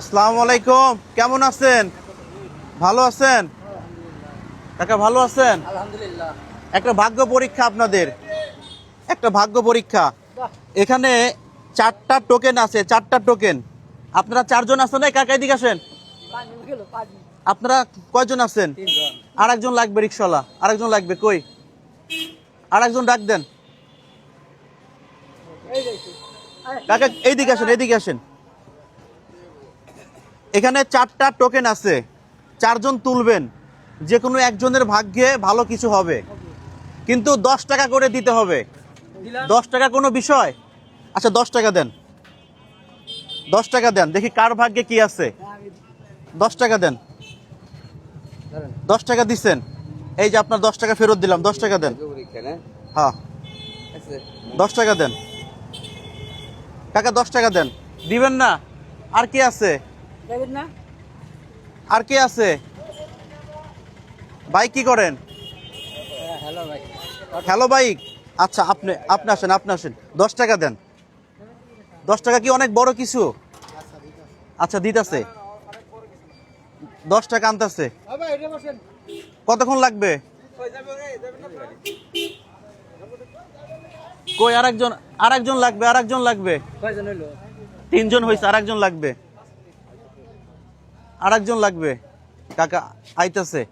আসসালামু আলাইকুম। কেমন আছেন? ভালো আছেন? কাকা ভালো আছেন? আলহামদুলিল্লাহ। একটা ভাগ্য পরীক্ষা আপনাদের। একটা ভাগ্য পরীক্ষা। এখানে চারটা টোকেন আছে চারটা টোকেন আপনারা চারজন আছেন না? কাকা এদিকে আসেন। আপনারা কয়জন আছেন? আর একজন লাগবে রিক্সাওয়ালা। আর একজন লাগবে কই? আর একজন ডাক দেন। কাকা এইদিকে আসেন এইদিকে আসেন। এখানে চারটা টোকেন আছে চারজন তুলবেন যে কোনো একজনের ভাগ্যে ভালো কিছু হবে কিন্তু দশ টাকা করে দিতে হবে দশ টাকা কোনো বিষয় আচ্ছা দশ টাকা দেন দশ টাকা দেন দেখি কার ভাগ্যে কি আছে দশ টাকা দেন দশ টাকা দিচ্ছেন এই যে আপনার দশ টাকা ফেরত দিলাম দশ টাকা দেন হ্যাঁ দশ টাকা দেন কাকা দশ টাকা দেন দিবেন না আর কে আছে না? আর কে আছে? বাইক কি করেন? হ্যালো ভাই। হ্যালো বাইক আচ্ছা আপনি আপনি আসেন আপনি আসেন। দশ টাকা দেন। দশ টাকা কি অনেক বড় কিছু? আচ্ছা দিতেছে। দশ টাকা আনতেছে। কতক্ষণ লাগবে? কই আরেকজন আরেকজন লাগবে আরেকজন লাগবে। তিনজন হয়েছে আরেকজন লাগবে। আরেকজন লাগবে। কাকা আইতাছে।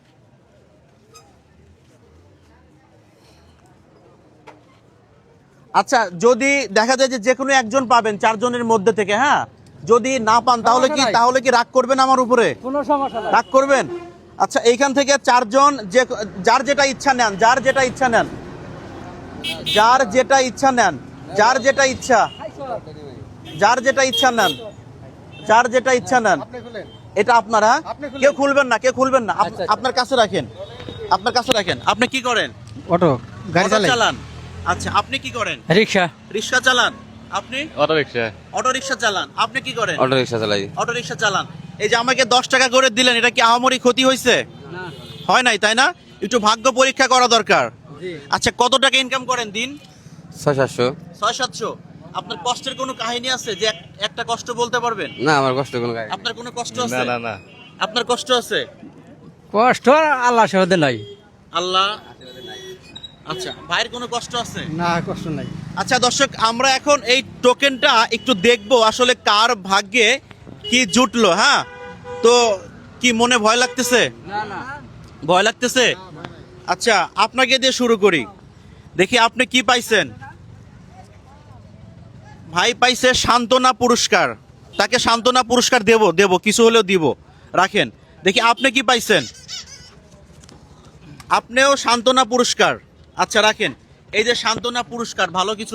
আচ্ছা যদি দেখা যায় যে যে কোনো একজন পাবেন চারজনের মধ্যে থেকে হ্যাঁ? যদি না পান তাহলে কি তাহলে কি রাগ করবেন আমার উপরে? কোনো সমস্যা রাগ করবেন? আচ্ছা এইখান থেকে চারজন যে যার যেটা ইচ্ছা নেন যার যেটা ইচ্ছা নেন। যার যেটা ইচ্ছা নেন যার যেটা ইচ্ছা যার যেটা ইচ্ছা নেন। যার যেটা ইচ্ছা নেন এটা আপনারা? কেউ খুলবেন না কেউ খুলবেন না। আচ্ছা, আচ্ছা। আপনার কাছে রাখেন। আপনার কাছে রাখেন। আপনি কি করেন? অটো গাড়ি চালান। আচ্ছা আপনি কি করেন? রিক্সা। রিক্সা চালান। আপনি? Auto rickshaw. অটো রিক্সা চালান। আপনি কি করেন? অটো রিক্সা চালাই। অটো রিক্সা চালান। এই যে আমাকে দশ টাকা করে দিলেন এটা কি আহামরি ক্ষতি হয়েছে হয় নাই তাই না? একটু ভাগ্য পরীক্ষা করা দরকার। আচ্ছা কত টাকা ইনকাম করেন দিন? ছয় সাতশো। ছয় সাতশো। আপনার কষ্টের কোনো কাহিনী আছে যে একটা কষ্ট বলতে পারবেন? না আমার কষ্ট কোনো গাড়ি আপনার কোনো কষ্ট না আছে? না না। আপনার কষ্ট আছে? কষ্ট আল্লাহ সহদে নাই। আল্লাহ আচ্ছা ভাইয়ের কোনো কষ্ট আছে? না কষ্ট নাই। আচ্ছা দর্শক আমরা এখন এই টোকেনটা একটু দেখব আসলে কার ভাগ্যে কি জুটলো হ্যাঁ? তো কি মনে ভয় লাগতেছে? না না। ভয় লাগতেছে? আচ্ছা আপনাকে দিয়ে শুরু করি। দেখি আপনি কি পাইছেন? ভাই পাইছে সান্ত্বনা পুরস্কার। তাকে সান্ত্বনা পুরস্কার দেব দেব কিছু হলেও দিব। রাখেন দেখি আপনি কি পাইছেন? আপনিও সান্ত্বনা পুরস্কার। আচ্ছা রাখেন এই যে সান্ত্বনা পুরস্কার ভালো কিছু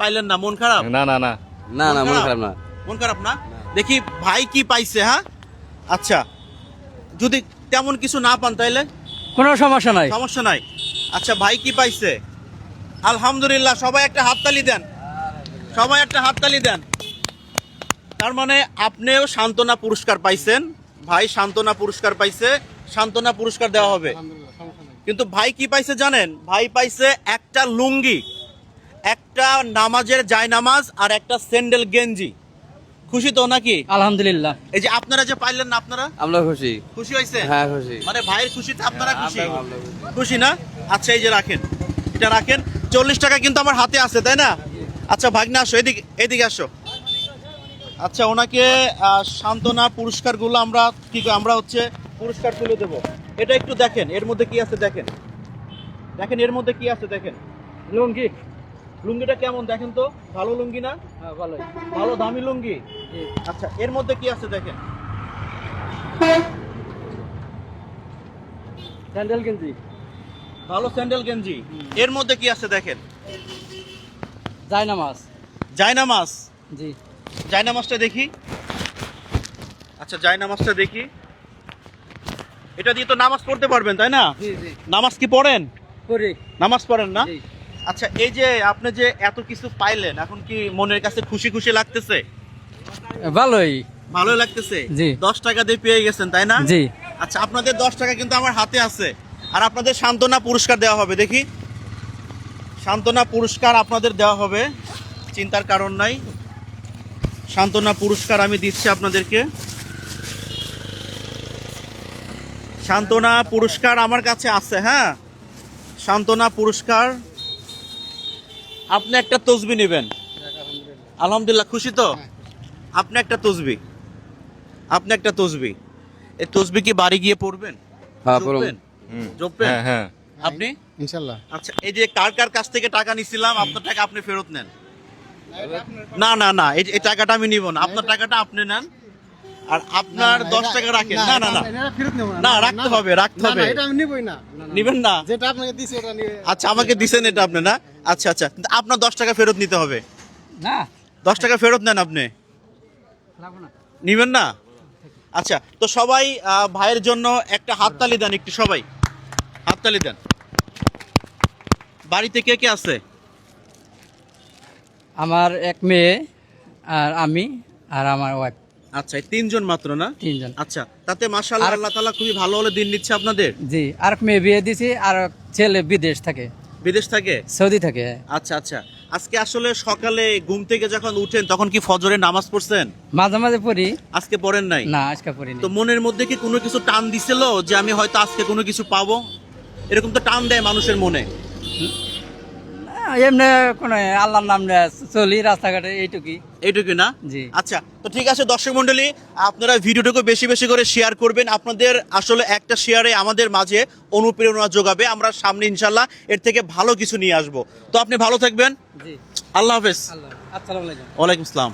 পাইলেন না মন খারাপ? না না না। না না মন খারাপ না। মন খারাপ না? দেখি ভাই কি পাইছে হ্যাঁ? আচ্ছা যদি তেমন কিছু না পান তাইলে? কোনো সমস্যা নাই। সমস্যা নাই। আচ্ছা ভাই কি পাইছে? আলহামদুলিল্লাহ সবাই একটা হাততালি দেন। সবাই একটা হাততালি দেন। তার মানে আপনিও সান্ত্বনা পুরস্কার পাইছেন। ভাই সান্ত্বনা পুরস্কার পাইছে সান্ত্বনা পুরস্কার দেওয়া হবে। কিন্তু ভাই কি পাইছে জানেন? ভাই পাইছে একটা লুঙ্গি একটা নামাজের জায় নামাজ আর একটা স্যান্ডেল গেঞ্জি। খুশি তো নাকি? আলহামদুলিল্লাহ। এই যে আপনারা যে পাইলেন না আপনারা? আমরা খুশি। খুশি হয়েছে? হ্যাঁ খুশি। মানে ভাইয়ের খুশিতে আপনারা আমরা খুশি। খুশি না? আচ্ছা এই যে রাখেন। এটা রাখেন। চল্লিশ টাকা কিন্তু আমার হাতে আছে তাই না? আচ্ছা ভাগ্নে আসো এদিকে এদিকে আসো। আচ্ছা ওনাকে সান্ত্বনা পুরস্কারগুলো আমরা কি আমরা হচ্ছে পুরস্কার তুলে দেব। এটা একটু দেখেন এর মধ্যে কি আছে দেখেন? দেখেন এর মধ্যে কি আছে দেখেন? লুঙ্গি। লুঙ্গিটা কেমন দেখেন তো? ভালো লুঙ্গি না? হ্যাঁ ভালোই ভালো দামি লুঙ্গি? আচ্ছা এর মধ্যে কি আছে দেখেন? স্যান্ডেল গেঞ্জি। ভালো স্যান্ডেল গেঞ্জি। এর মধ্যে কি আছে দেখেন? মাছ জি। দেখি। আচ্ছা দেখি। এটা দিয়ে তো নামাজ পড়তে পারবেন তাই না? নামাজ কি পড়েন? নামাজ পড়েন না? আচ্ছা এই যে আপনি যে এত কিছু পাইলেন এখন কি মনের কাছে খুশি খুশি লাগতেছে? ভালোই। ভালোই লাগতেছে? জি। দশ টাকা দিয়ে পেয়ে গেছেন তাই না? জি। আচ্ছা আপনাদের দশ টাকা কিন্তু আমার হাতে আছে। আর আপনাদের সান্ত্বনা পুরস্কার দেওয়া হবে দেখি। সান্ত্বনা পুরস্কার আপনাদের দেওয়া হবে চিন্তার কারণ নাই। সান্ত্বনা পুরস্কার আমি দিচ্ছি আপনাদেরকে। সান্ত্বনা পুরস্কার আমার কাছে আছে হ্যাঁ? সান্ত্বনা পুরস্কার। আপনি একটা তসবি নেবেন। আলহামদুলিল্লাহ খুশি তো? হ্যাঁ, আপনি একটা তসবি। আপনি একটা তসবি। এই তসবি কি বাড়ি গিয়ে পড়বেন? হ্যাঁ, জপবেন? হ্যাঁ হ্যাঁ। আপনি ইনশাল্লাহ আচ্ছা এই যে কার কার কাছ থেকে টাকা নিছিলাম আপনার টাকা আপনি ফেরত নেন না না না এই টাকাটা আমি নিব না আপনার টাকাটা আপনি নেন আর আপনার দশ টাকা রাখেন না না না না, রাখতে হবে, রাখতে হবে। এটা আমি নিবই না না, না, নিবেন না যেটা আপনাকে দিছি ওটা আচ্ছা আমাকে দিছেন এটা আপনি না আচ্ছা আচ্ছা আপনার দশ টাকা ফেরত নিতে হবে না দশ টাকা ফেরত নেন আপনি নিবেন না আচ্ছা তো সবাই আহ, ভাইয়ের জন্য একটা হাততালি দেন একটু সবাই হাততালি দেন। বাড়িতে কে কে আছে? আমার এক মেয়ে আর আমি আর আমার ওয়াইফ আচ্ছা এই তিনজন মাত্র না? তিনজন। আচ্ছা তাতে মাশাআল্লাহ আল্লাহ তাআলা খুবই ভালো ভালো দিন নিচ্ছে আপনাদের? জি আর এক মেয়ে বিয়ে দিছি আর এক ছেলে বিদেশ থাকে। বিদেশ থাকে? সৌদি থাকে। আচ্ছা আচ্ছা। আজকে আসলে সকালে ঘুম থেকে যখন উঠেন তখন কি ফজরে নামাজ পড়ছেন? মাঝে মাঝে পড়ি। আজকে পড়েন নাই? না আজকে পড়িনি। তো মনের মধ্যে কি কোনো কিছু টান দিছিল যে আমি হয়তো আজকে কোনো কিছু পাবো? এরকম তো টান দেয় মানুষের মনে। এমনি কোন আল্লাহর নাম চলি রাস্তাঘাটে এইটুকুই। এইটুকু না? জি। আচ্ছা তো ঠিক আছে দর্শক মন্ডলী আপনারা ভিডিওটাকে বেশি বেশি করে শেয়ার করবেন। আপনাদের আসলে একটা শেয়ারে আমাদের মাঝে অনুপ্রেরণা যোগাবে। আমরা সামনে ইনশাল্লাহ এর থেকে ভালো কিছু নিয়ে আসব। তো আপনি ভালো থাকবেন। জি। আল্লাহ হাফেজ। আল্লাহ আসসালামু আলাইকুম। ওয়ালাইকুম আসসালাম।